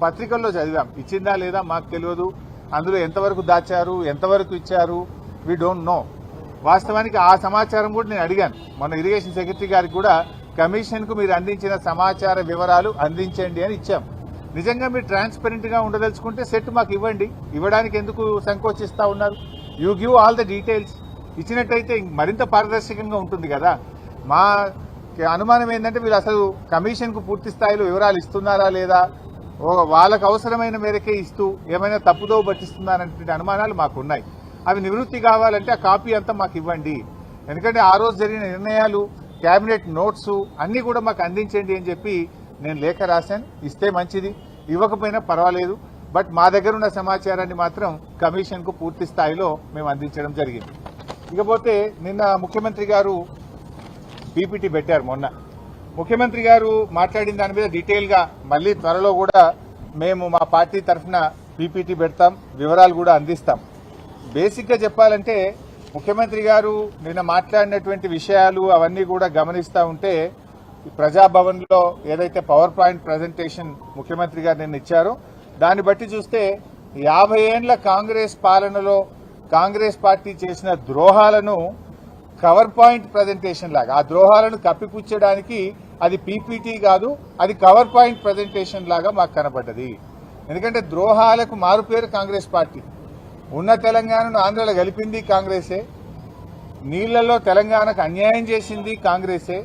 పత్రికల్లో చదివాం. ఇచ్చిందా లేదా మాకు తెలియదు. అందులో ఎంతవరకు దాచారు ఎంతవరకు ఇచ్చారు వీ డోంట్ నో వాస్తవానికి ఆ సమాచారం కూడా నేను అడిగాను. మన ఇరిగేషన్ సెక్రటరీ గారికి కూడా కమిషన్కు మీరు అందించిన సమాచార వివరాలు అందించండి అని ఇచ్చాం. నిజంగా మీరు ట్రాన్స్పరెంట్గా ఉండదలుచుకుంటే సెట్ మాకు ఇవ్వండి. ఇవ్వడానికి ఎందుకు సంకోచిస్తూ ఉన్నారు? You give all the details ఇచ్చినట్టయితే మరింత పారదర్శకంగా ఉంటుంది కదా. మా అనుమానం ఏంటంటే వీళ్ళు అసలు కమిషన్కు పూర్తి స్థాయిలో వివరాలు ఇస్తున్నారా లేదా? వాళ్ళకు అవసరమైన మేరకే ఇస్తూ ఏమైనా తప్పుదో పట్టిస్తున్నారనే అనుమానాలు మాకు ఉన్నాయి అవి నివృత్తి కావాలంటే ఆ కాపీ అంతా మాకు ఇవ్వండి. ఎందుకంటే ఆ రోజు జరిగిన నిర్ణయాలు క్యాబినెట్ నోట్స్ అన్నీ కూడా మాకు అందించండి అని చెప్పి నేను లేఖ రాశాను. ఇస్తే మంచిది ఇవ్వకపోయినా పర్వాలేదు. బట్ మా దగ్గర ఉన్న సమాచారాన్ని మాత్రం కమిషన్కు పూర్తి స్థాయిలో మేము అందించడం జరిగింది. ఇకపోతే నిన్న ముఖ్యమంత్రి గారు పీపీటీ పెట్టారు మొన్న. ముఖ్యమంత్రి గారు మాట్లాడిన దాని మీద డీటెయిల్గా మళ్ళీ త్వరలో కూడా మేము మా పార్టీ తరఫున పీపీటీ పెడతాం వివరాలు కూడా అందిస్తాం. బేసిక్గా చెప్పాలంటే ముఖ్యమంత్రి గారు నిన్న మాట్లాడినటువంటి విషయాలు అవన్నీ కూడా గమనిస్తూ ఉంటే ప్రజాభవన్లో ప్రజాభవన్లో ఏదైతే పవర్ పాయింట్ ప్రజెంటేషన్ ముఖ్యమంత్రి గారు నిన్న ఇచ్చారో దాన్ని బట్టి చూస్తే యాభై ఏండ్ల కాంగ్రెస్ పాలనలో కాంగ్రెస్ పార్టీ చేసిన ద్రోహాలను కవర్ పాయింట్ ప్రజెంటేషన్ లాగా. ఆ ద్రోహాలను కప్పిపుచ్చడానికి అది పీపీటీ కాదు అది కవర్ పాయింట్ ప్రజెంటేషన్ లాగా మాకు కనబడ్డది. ఎందుకంటే ద్రోహాలకు మారుపేరు కాంగ్రెస్ పార్టీ. ఉన్న తెలంగాణను ఆంధ్రలో గెలిపింది కాంగ్రెసే. నీళ్ళలో తెలంగాణకు అన్యాయం చేసింది కాంగ్రెసే.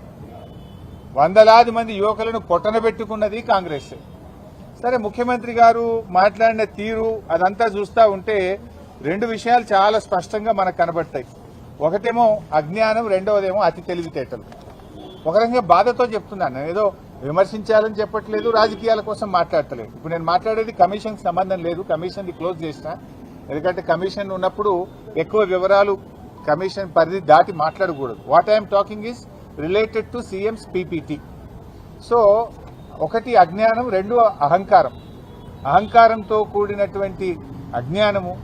వందలాది మంది యువకులను కొట్టనబెట్టుకున్నది కాంగ్రెసే. సరే ముఖ్యమంత్రి గారు మాట్లాడిన తీరు అదంతా చూస్తా ఉంటే రెండు విషయాలు చాలా స్పష్టంగా మనకు కనబడతాయి. ఒకటేమో అజ్ఞానం రెండవదేమో అతి తెలివితేటలు. ఒక రకంగా బాధతో చెప్తున్నాను. నేను ఏదో విమర్శించాలని చెప్పట్లేదు రాజకీయాల కోసం మాట్లాడతలేదు. ఇప్పుడు నేను మాట్లాడేది కమిషన్ సంబంధం లేదు కమిషన్ని క్లోజ్ చేసిన. ఎందుకంటే కమిషన్ ఉన్నప్పుడు ఎక్కువ వివరాలు కమిషన్ పరిధి దాటి మాట్లాడకూడదు. What I'm talking is related to CM's PPT. So ఒకటి అజ్ఞానం రెండు అహంకారం. అహంకారంతో కూడినటువంటి అజ్ఞానము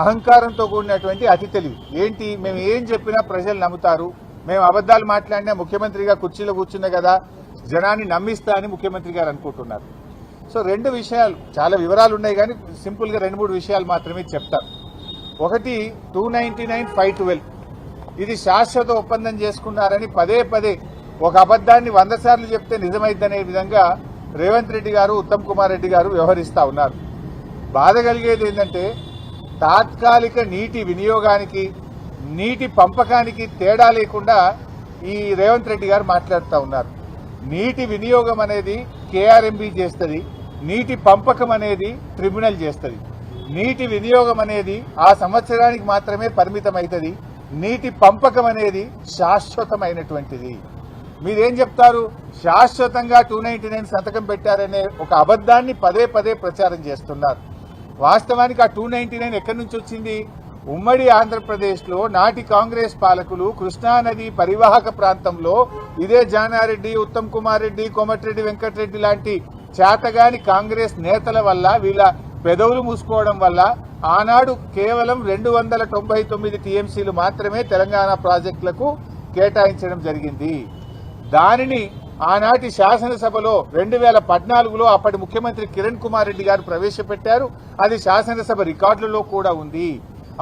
అహంకారంతో కూడినటువంటి అతి తెలివి. ఏంటి? మేము ఏం చెప్పినా ప్రజలు నమ్ముతారు. మేము అబద్దాలు మాట్లాడినా ముఖ్యమంత్రిగా కుర్చీలో కూర్చున్నా కదా జనాన్ని నమ్మిస్తా అని ముఖ్యమంత్రి గారు అనుకుంటున్నారు. సో రెండు విషయాలు. చాలా వివరాలు ఉన్నాయి కానీ సింపుల్గా రెండు మూడు విషయాలు మాత్రమే చెప్తాను ఒకటి two ninety nine five twelve. ఇది శాశ్వత ఒప్పందం చేసుకున్నారని పదే పదే ఒక అబద్దాన్ని వంద సార్లు చెప్తే నిజమైద్దనే విధంగా రేవంత్ రెడ్డి గారు ఉత్తమ్ కుమార్ రెడ్డి గారు వ్యవహరిస్తా ఉన్నారు. బాధ కలిగేది ఏంటంటే తాత్కాలిక నీటి వినియోగానికి నీటి పంపకానికి తేడా లేకుండా ఈ రేవంత్ రెడ్డి గారు మాట్లాడుతూ ఉన్నారు. నీటి వినియోగం అనేది కేఆర్ఎంబి చేస్తుంది నీటి పంపకం అనేది ట్రిబ్యునల్ చేస్తుంది. నీటి వినియోగం అనేది ఆ సంవత్సరానికి మాత్రమే పరిమితం అవుతుంది నీటి పంపకం అనేది శాశ్వతమైనటువంటిది. మీరేం చెప్తారు? శాశ్వతంగా టూ నైన్టీ నైన్ సంతకం పెట్టారనే ఒక అబద్ధాన్ని పదే పదే ప్రచారం చేస్తున్నారు. వాస్తవానికి ఆ టూ నైన్టీ నైన్ ఎక్కడి నుంచి వచ్చింది? ఉమ్మడి ఆంధ్రప్రదేశ్లో నాటి కాంగ్రెస్ పాలకులు కృష్ణానది పరివాహక ప్రాంతంలో ఇదే జానారెడ్డి ఉత్తమ్ కుమార్ రెడ్డి కోమటిరెడ్డి వెంకటరెడ్డి లాంటి చేతగాని కాంగ్రెస్ నేతల వల్ల వీళ్ళ పెదవులు మూసుకోవడం వల్ల ఆనాడు కేవలం రెండు వందల తొంభై తొమ్మిది టీఎంసీలు మాత్రమే తెలంగాణ ప్రాజెక్టులకు కేటాయించడం జరిగింది. దానిని ఆనాటి శాసనసభలో రెండు వేల పద్నాలుగులో అప్పటి ముఖ్యమంత్రి కిరణ్ కుమార్ రెడ్డి గారు ప్రవేశపెట్టారు. అది శాసనసభ రికార్డులలో కూడా ఉంది.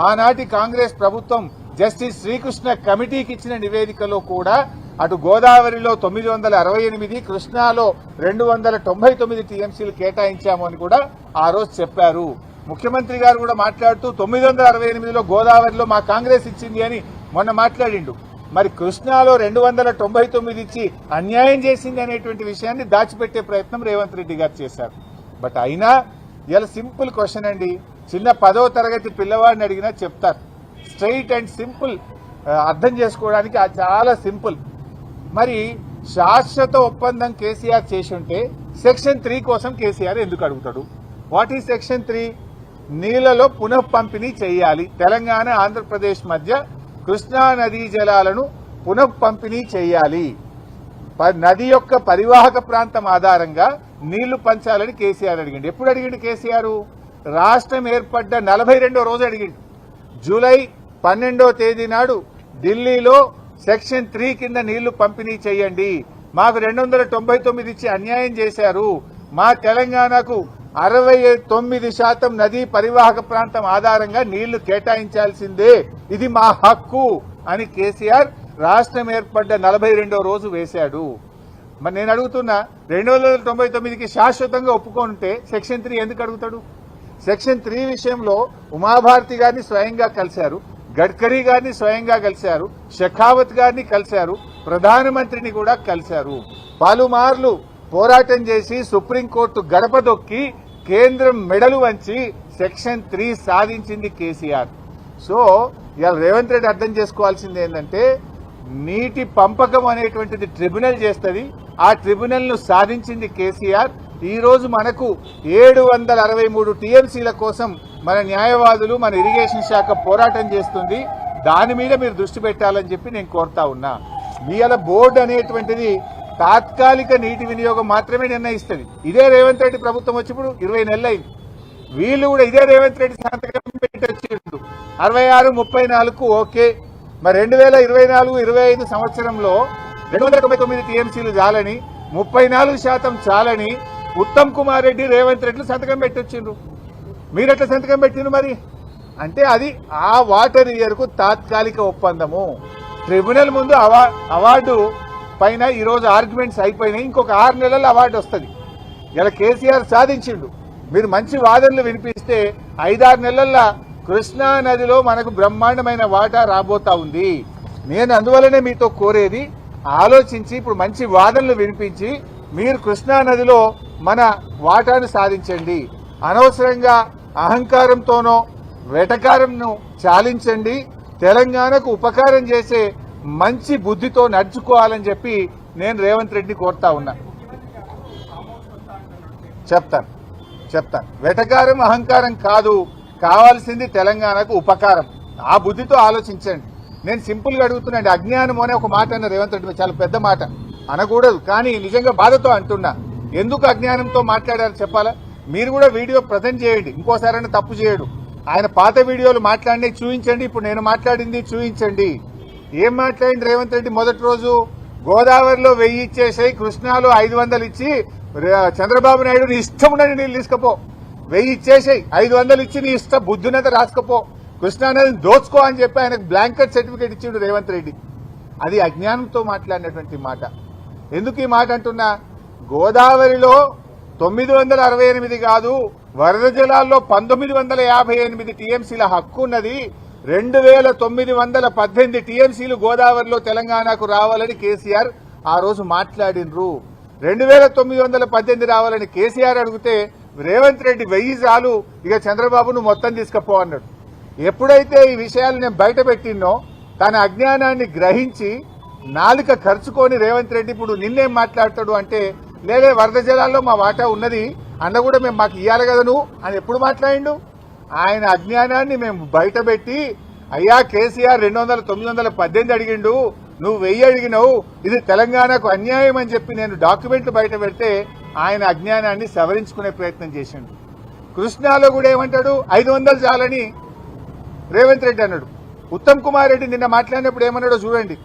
ఆనాటి కాంగ్రెస్ ప్రభుత్వం జస్టిస్ శ్రీకృష్ణ కమిటీకి ఇచ్చిన నివేదికలో కూడా అటు గోదావరిలో తొమ్మిది వందల అరవై ఎనిమిది కృష్ణాలో రెండు వందల తొంభై తొమ్మిది టీఎంసీలు కేటాయించాము అని కూడా ఆ రోజు చెప్పారు. ముఖ్యమంత్రి గారు కూడా మాట్లాడుతూ తొమ్మిది వందల అరవై ఎనిమిదిలో గోదావరిలో మా కాంగ్రెస్ ఇచ్చింది అని మొన్న మాట్లాడిండు. మరి కృష్ణాలో రెండు వందల తొంభై తొమ్మిది ఇచ్చి అన్యాయం చేసింది అనేటువంటి విషయాన్ని దాచిపెట్టే ప్రయత్నం రేవంత్ రెడ్డి గారు చేశారు. బట్ అయినా ఇలా సింపుల్ క్వశ్చన్ అండి. చిన్న పదో తరగతి పిల్లవాడిని అడిగినా చెప్తారు. స్ట్రైట్ అండ్ సింపుల్ అర్థం చేసుకోవడానికి అది చాలా సింపుల్. మరి శాశ్వత ఒప్పందం కేసీఆర్ చేసి ఉంటే సెక్షన్ త్రీ కోసం కేసీఆర్ ఎందుకు అడుగుతాడు? వాట్ ఈ సెక్షన్ త్రీ? నీళ్ళలో పునఃపంపిణీ చేయాలి. తెలంగాణ ఆంధ్రప్రదేశ్ మధ్య కృష్ణా నదీ జలాలను పునఃపంపిణీ చేయాలి. ప- నది యొక్క పరివాహక ప్రాంతం ఆధారంగా నీళ్ళు పంచాలని కేసీఆర్ అడిగిండు. ఎప్పుడు అడిగిండు కేసీఆర్? రాష్ట్రం ఏర్పడ్డ నలభై రోజు అడిగిండు. జూలై పన్నెండో తేదీ నాడు ఢిల్లీలో సెక్షన్ త్రీ కింద నీళ్ళు పంపిణీ చేయండి. మాకు రెండు వందల తొంభై ఇచ్చి అన్యాయం చేశారు. మా తెలంగాణకు అరవై తొమ్మిది శాతం నదీ పరివాహక ప్రాంతం ఆధారంగా నీళ్ళు కేటాయించాల్సిందే. ఇది మా హక్కు అని కేసీఆర్ రాష్ట్రం ఏర్పడ్డ నలభై రెండో రోజు వేశాడు. మరి నేను అడుగుతున్నా రెండు వందల తొంభై తొమ్మిదికి శాశ్వతంగా ఒప్పుకుంటే సెక్షన్ త్రీ ఎందుకు అడుగుతాడు? సెక్షన్ త్రీ విషయంలో ఉమాభారతి గారిని స్వయంగా కలిశారు గడ్కరీ గారిని స్వయంగా కలిశారు షెఖావత్ గారిని కలిశారు ప్రధానమంత్రిని కూడా కలిశారు. పలుమార్లు పోరాటం చేసి సుప్రీంకోర్టు గడపదొక్కి కేంద్రం మెడలు వంచి సెక్షన్ త్రీ సాధించింది కేసీఆర్. సో ఇవాళ రేవంత్ రెడ్డి అర్థం చేసుకోవాల్సింది ఏంటంటే నీటి పంపకం అనేటువంటిది ట్రిబ్యునల్ చేస్తుంది. ఆ ట్రిబ్యునల్ను సాధించింది కేసీఆర్. ఈ రోజు మనకు ఏడు వందల అరవై మూడు టీఎంసీల కోసం మన న్యాయవాదులు మన ఇరిగేషన్ శాఖ పోరాటం చేస్తుంది. దాని మీద మీరు దృష్టి పెట్టాలని చెప్పి నేను కోరుతా ఉన్నా. ఇవాళ బోర్డు అనేటువంటిది తాత్కాలిక నీటి వినియోగం మాత్రమే నిర్ణయిస్తుంది. ఇదే రేవంత్ రెడ్డి ప్రభుత్వం వచ్చినప్పుడు ఇరవై నెలలైంది. వీళ్ళు కూడా ఇదే రేవంత్ రెడ్డి సంతకం పెట్టి వచ్చిండు అరవై ఆరు ముప్పై నాలుగు ఓకే. మరి రెండు వేల ఇరవై నాలుగు ఇరవై ఐదు సంవత్సరంలో రెండు వందల తొంభై తొమ్మిది టీఎంసీలు చాలని ముప్పై నాలుగు శాతం చాలని ఉత్తమ్ కుమార్ రెడ్డి రేవంత్ రెడ్డి సంతకం పెట్టొచ్చిండ్రు. మీరు ఎట్లా సంతకం పెట్టిండ్రు మరి? అంటే అది ఆ వాటర్ ఇయర్కు తాత్కాలిక ఒప్పందము. ట్రిబ్యునల్ ముందు అవార్డు పైన ఈరోజు ఆర్గ్యుమెంట్స్ అయిపోయినాయి. ఇంకొక ఆరు నెలలు అవార్డు వస్తుంది. ఇలా కేసీఆర్ సాధించిండు. మీరు మంచి వాదనలు వినిపిస్తే ఐదారు నెలల్లో కృష్ణా నదిలో మనకు బ్రహ్మాండమైన వాటా రాబోతా ఉంది. నేను అందువల్లనే మీతో కోరేది ఆలోచించి ఇప్పుడు మంచి వాదనలు వినిపించి మీరు కృష్ణా నదిలో మన వాటాను సాధించండి. అనవసరంగా అహంకారంతోనో వెటకారంను చాలించండి. తెలంగాణకు ఉపకారం చేసే మంచి బుద్ధితో నడుచుకోవాలని చెప్పి నేను రేవంత్ రెడ్డిని కోరుతా ఉన్నా. చెప్తాను చెప్తాను. వెటకారం అహంకారం కాదు కావాల్సింది తెలంగాణకు ఉపకారం. ఆ బుద్ధితో ఆలోచించండి. నేను సింపుల్గా అడుగుతున్నాండి అజ్ఞానం అనే ఒక మాట అన్న రేవంత్ రెడ్డి చాలా పెద్ద మాట. అనకూడదు కానీ నిజంగా బాధతో అంటున్నా. ఎందుకు అజ్ఞానంతో మాట్లాడారు చెప్పాలా? మీరు కూడా వీడియో ప్రజెంట్ చేయండి ఇంకోసారైనా తప్పు చేయడు. ఆయన పాత వీడియోలు మాట్లాడినవి చూపించండి ఇప్పుడు నేను మాట్లాడింది చూపించండి ఏం మాట్లాడింది రేవంత్ రెడ్డి మొదటి రోజు? గోదావరిలో వెయ్యి ఇచ్చేసాయి కృష్ణాలో ఐదు వందలు ఇచ్చి చంద్రబాబు నాయుడు నీ ఇష్టం ఉండని నీళ్ళు తీసుకపో. వెయ్యి ఇచ్చేసాయి ఐదు వందలు ఇచ్చి నీ ఇష్టం బుద్ధినంత రాసుకపో. కృష్ణానది దోచుకో అని చెప్పి ఆయనకు బ్లాంకెట్ సర్టిఫికేట్ ఇచ్చిండు రేవంత్ రెడ్డి. అది అజ్ఞానంతో మాట్లాడినటువంటి మాట. ఎందుకు ఈ మాట అంటున్నా? గోదావరిలో తొమ్మిది వందల అరవై ఎనిమిది కాదు వరద జలాల్లో పంతొమ్మిది వందల యాభై ఎనిమిది టీఎంసీల హక్కు ఉన్నది రెండు వేల తొమ్మిది వందల పద్దెనిమిది టీఎంసీలు గోదావరిలో తెలంగాణకు రావాలని కేసీఆర్ ఆ రోజు మాట్లాడినరు రెండు వేల తొమ్మిది వందల పద్దెనిమిది రావాలని కేసీఆర్ అడిగితే రేవంత్ రెడ్డి వెయ్యి చాలు ఇక చంద్రబాబును మొత్తం తీసుకపో అన్నాడు. ఎప్పుడైతే ఈ విషయాలు నేను బయట పెట్టినో తన అజ్ఞానాన్ని గ్రహించి నాలుక ఖర్చుకొని రేవంత్ రెడ్డి ఇప్పుడు నిన్నేం మాట్లాడతాడు అంటే లేదే వరద జలాల్లో మా వాటా ఉన్నది అన్న కూడా మేము మాకు ఇయ్యాలి కదా నువ్వు అని ఎప్పుడు మాట్లాడిండు? ఆయన అజ్ఞానాన్ని మేము బయటపెట్టి అయ్యా కేసీఆర్ రెండు వందల తొమ్మిది వందల పద్దెనిమిది అడిగిండు నువ్వు వెయ్యి అడిగినావు ఇది తెలంగాణకు అన్యాయం అని చెప్పి నేను డాక్యుమెంట్లు బయట పెడితే ఆయన అజ్ఞానాన్ని సవరించుకునే ప్రయత్నం చేసిండు. కృష్ణాలో కూడా ఏమంటాడు? ఐదు వందలు చాలని రేవంత్ రెడ్డి అన్నాడు. ఉత్తమ్ కుమార్ రెడ్డి నిన్న మాట్లాడినప్పుడు ఏమన్నాడో చూడండి.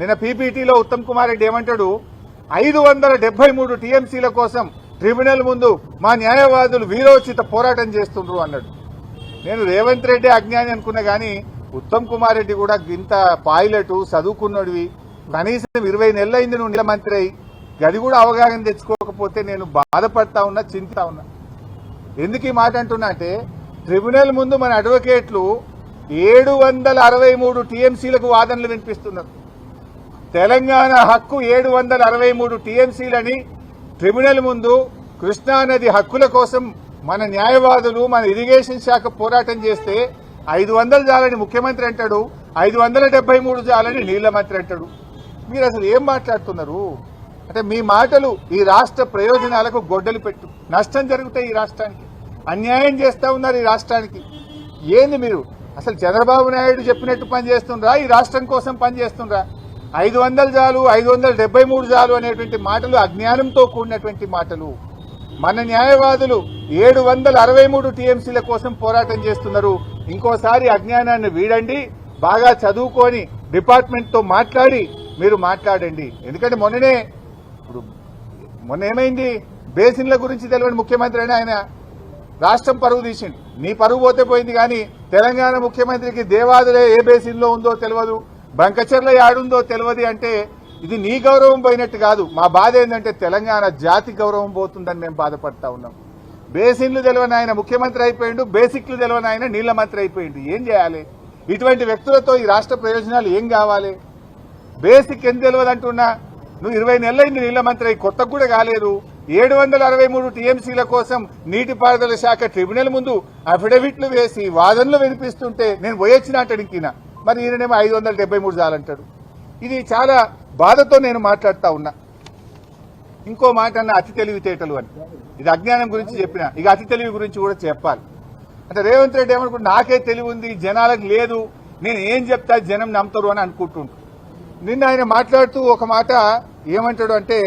నిన్న పీపీటీలో ఉత్తమ్ కుమార్ రెడ్డి ఏమంటాడు? ఐదు వందల డెబ్బై మూడు టీఎంసీల కోసం ట్రిబ్యునల్ ముందు మా న్యాయవాదులు వీరోచిత పోరాటం చేస్తుండ్రు అన్నాడు. నేను రేవంత్ రెడ్డి అజ్ఞాని అనుకున్నా కానీ ఉత్తమ్ కుమార్ రెడ్డి కూడా ఇంత పాయిలట్ చదువుకున్నడివి. కనీసం ఇరవై నెలలైంది నువ్వు నెల మంత్రి అయి. గది కూడా అవగాహన తెచ్చుకోకపోతే నేను బాధపడతా ఉన్నా చింతా ఉన్నా. ఎందుకు ఈ మాట అంటున్నా అంటే ట్రిబ్యునల్ ముందు మన అడ్వకేట్లు ఏడు వందల అరవై మూడు టీఎంసీలకు వాదనలు వినిపిస్తున్నారు. తెలంగాణ హక్కు ఏడు వందల అరవై మూడు టీఎంసీలని ట్రిబ్యునల్ ముందు కృష్ణానది హక్కుల కోసం మన న్యాయవాదులు మన ఇరిగేషన్ శాఖ పోరాటం చేస్తే ఐదు వందలు చాలని ముఖ్యమంత్రి అంటాడు ఐదు వందల డెబ్బై మూడు చాలని నీళ్ళ మంత్రి అంటాడు. మీరు అసలు ఏం మాట్లాడుతున్నారు? అంటే మీ మాటలు ఈ రాష్ట్ర ప్రయోజనాలకు గొడ్డలు పెట్టు. నష్టం జరుగుతాయి ఈ రాష్ట్రానికి. అన్యాయం చేస్తూ ఉన్నారు ఈ రాష్ట్రానికి. ఏంది మీరు? అసలు చంద్రబాబు నాయుడు చెప్పినట్టు పనిచేస్తుండ్రా ఈ రాష్ట్రం కోసం పనిచేస్తుండ్రా ఐదు వందలు చాలు ఐదు వందల డెబ్బై మూడు చాలు అనేటువంటి మాటలు అజ్ఞానంతో కూడినటువంటి మాటలు. మన న్యాయవాదులు ఏడు వందల అరవై మూడు టీఎంసీల కోసం పోరాటం చేస్తున్నారు. ఇంకోసారి అజ్ఞానాన్ని వీడండి బాగా చదువుకొని డిపార్ట్మెంట్తో మాట్లాడి మీరు మాట్లాడండి. ఎందుకంటే మొన్ననే ఇప్పుడు మొన్న ఏమైంది? బేసిన్ల గురించి తెలియని ముఖ్యమంత్రి అని ఆయన రాష్ట్రం పరుగు తీసిండు. నీ పరుగు పోతే పోయింది కానీ తెలంగాణ ముఖ్యమంత్రికి దేవాదులే ఏ బేసిన్లో ఉందో తెలియదు బంకచర్ల యాడుందో తెలియదు అంటే ఇది నీ గౌరవం పోయినట్టు కాదు. మా బాధ ఏంటంటే తెలంగాణ జాతి గౌరవం పోతుందని మేము బాధపడతా ఉన్నాం. బేసిన్లు తెలియని ఆయన ముఖ్యమంత్రి అయిపోయిండు బేసిక్లు తెలియని ఆయన నీళ్ళ మంత్రి అయిపోయిండు. ఏం చేయాలి? ఇటువంటి వ్యక్తులతో ఈ రాష్ట్ర ప్రయోజనాలు ఏం కావాలి? బేసిక్ ఎంత తెలియదు అంటున్నా నువ్వు ఇరవై నెలలైంది నీళ్ళ మంత్రి అయి కొత్త కూడా కాలేదు. ఏడు వందల అరవై మూడు టీఎంసీల కోసం నీటిపారుదల శాఖ ట్రిబ్యునల్ ముందు అఫిడవిట్లు వేసి వాదనలు వినిపిస్తుంటే నేను పోయొచ్చిన అంటాడు ఇంకినా మరి ఈయననేమో ఐదు వందల డెబ్బై మూడు చాలంటాడు ఇది చాలా బాధతో నేను మాట్లాడుతూ ఉన్నా. ఇంకో మాట అన్న అతి తెలివితేటలు అని. ఇది అజ్ఞానం గురించి చెప్పిన. ఇక అతి తెలివి గురించి కూడా చెప్పాలి. అంటే రేవంత్ రెడ్డి ఏమనుకుంటు నాకే తెలివి ఉంది జనాలకు లేదు నేను ఏం చెప్తా జనం నమ్ముతారు అని అనుకుంటుంటు నిన్న ఆయన మాట్లాడుతూ ఒక మాట ఏమంటాడు అంటే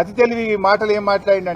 అతి తెలివి మాటలు ఏం మాట్లాడిందంటే